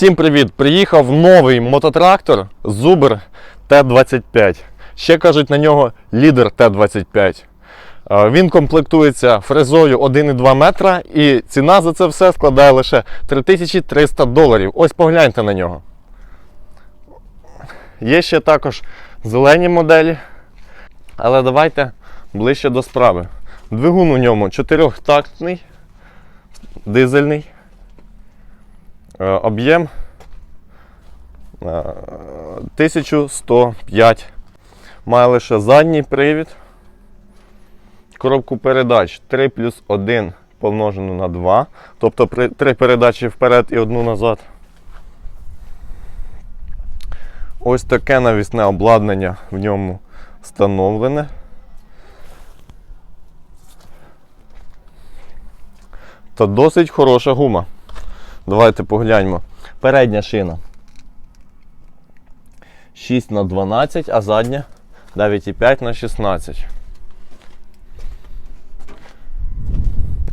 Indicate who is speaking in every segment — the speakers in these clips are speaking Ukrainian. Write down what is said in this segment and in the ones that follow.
Speaker 1: Всім привіт! Приїхав новий мототрактор Zuber Т-25. Ще кажуть на нього лідер Т-25. Е, Він комплектується фрезою 1,2 метра і ціна за це все складає лише 3300 доларів. Ось погляньте на нього. Є ще також зелені моделі. Але давайте ближче до справи. Двигун у ньому чотирьохтактний, дизельний. Е, Об'єм е, 1105. Має лише задній привід. Коробку передач 3 плюс 1 помножено на 2. Тобто 3 передачі вперед і одну назад. Ось таке навісне обладнання в ньому встановлене. Та досить хороша гума. Давайте погляньмо. Передня шина 6 на 12, а задня 9,5 на 16.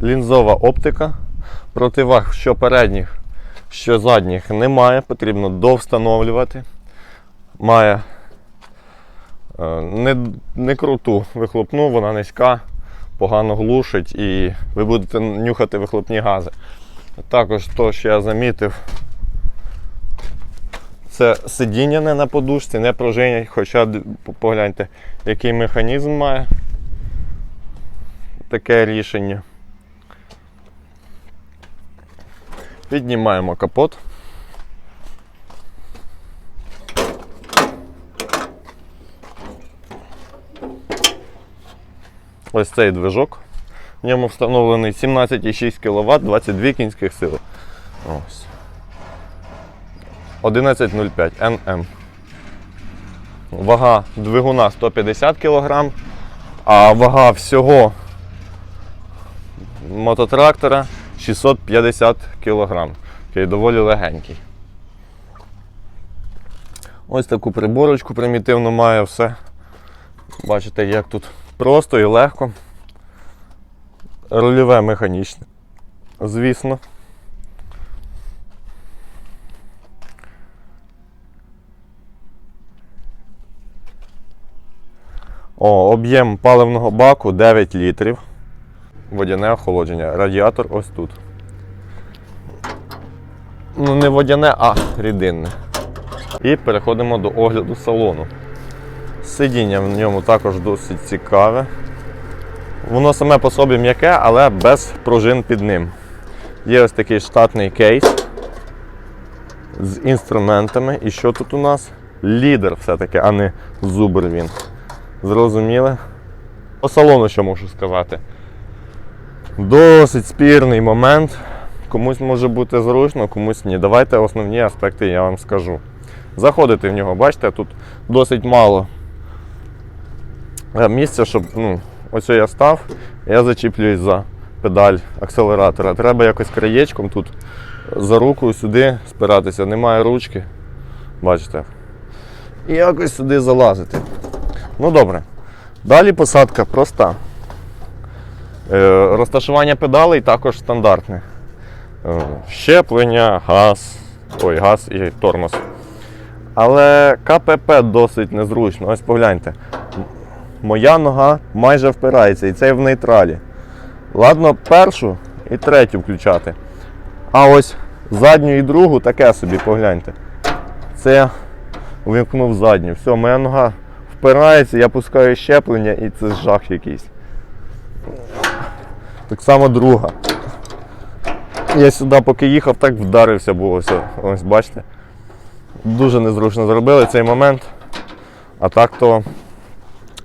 Speaker 1: Лінзова оптика. Противаг що передніх, що задніх немає, потрібно довстановлювати. Має е, не, не круту вихлопну, вона низька, погано глушить і ви будете нюхати вихлопні гази. Також то, що я замітив, це сидіння не на подушці, не пружинять, хоча погляньте, який механізм має таке рішення. Піднімаємо капот. Ось цей движок. В ньому встановлений 17,6 кВт, 22 кінських сили. Ось. 11,05 NM. Вага двигуна 150 кг, а вага всього мототрактора 650 кг. Такий доволі легенький. Ось таку приборочку примітивно має все. Бачите, як тут просто і легко. Рульове механічне. Звісно. О, об'єм паливного баку 9 літрів. Водяне охолодження. Радіатор ось тут. Ну, не водяне, а рідинне. І переходимо до огляду салону. Сидіння в ньому також досить цікаве. Воно саме по собі м'яке, але без пружин під ним. Є ось такий штатний кейс з інструментами. І що тут у нас? Лідер все-таки, а не зубр він. Зрозуміли? По салону що можу сказати. Досить спірний момент. Комусь може бути зручно, комусь ні. Давайте основні аспекти я вам скажу. Заходите в нього, бачите, тут досить мало е, місця, щоб ну, ось я став, я зачіплююсь за педаль акселератора. Треба якось краєчком тут за руку сюди спиратися, немає ручки. Бачите. І якось сюди залазити. Ну добре. Далі посадка проста. Е, розташування педалей також стандартне. Е, щеплення, газ, ой, газ і тормоз. Але КПП досить незручно. Ось погляньте. Моя нога майже впирається і це в нейтралі. Ладно, першу і третю включати. А ось задню і другу таке собі погляньте. Це увімкнув задню. Все, моя нога впирається, я пускаю щеплення і це жах якийсь. Так само друга. Я сюди поки їхав, так вдарився, бо ось, ось бачите. Дуже незручно зробили цей момент. А так то.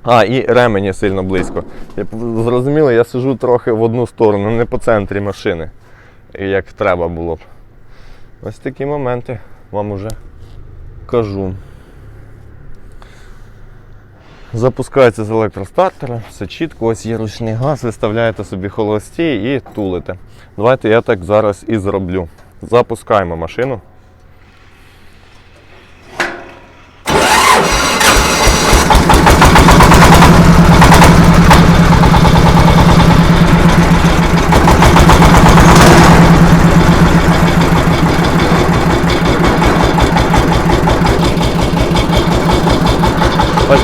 Speaker 1: А, і ремені сильно близько. Зрозуміло, я сижу трохи в одну сторону, не по центрі машини, як треба було б. Ось такі моменти вам уже кажу. Запускається з електростартера, все чітко, ось є ручний газ, виставляєте собі холості і тулите. Давайте я так зараз і зроблю. Запускаємо машину.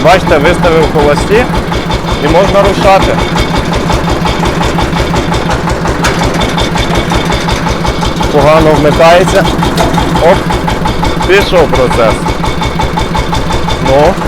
Speaker 1: Бачите, виставив холості і можна рушати. Погано вмикається. Оп, пішов процес. Ну.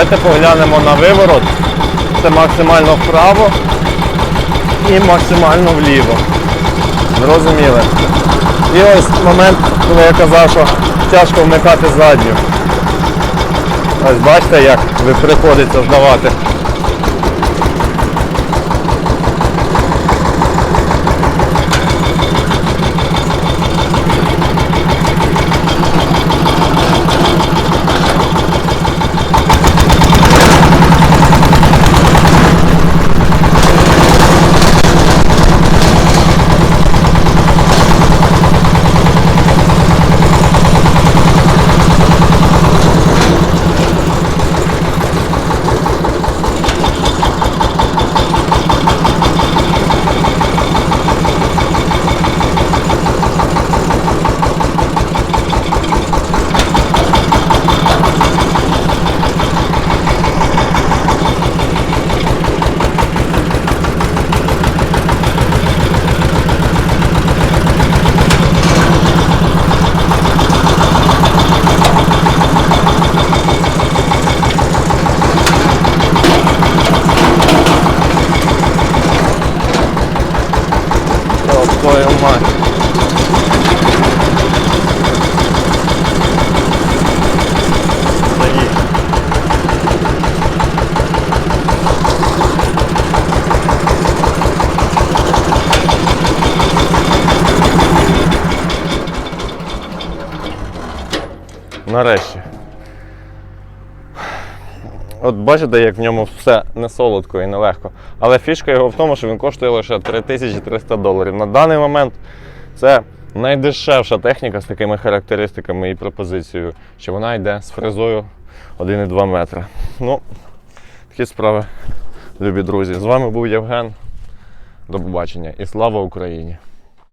Speaker 1: Давайте поглянемо на виворот. Це максимально вправо і максимально вліво. Зрозуміли. І ось момент, коли я казав, що тяжко вмикати задню. Ось бачите, як приходиться здавати. Нарешті. От бачите, як в ньому все не солодко і не легко. Але фішка його в тому, що він коштує лише 3300 доларів. На даний момент це найдешевша техніка з такими характеристиками і пропозицією, що вона йде з фрезою 1,2 метра. Ну, такі справи, любі друзі. З вами був Євген. До побачення і слава Україні!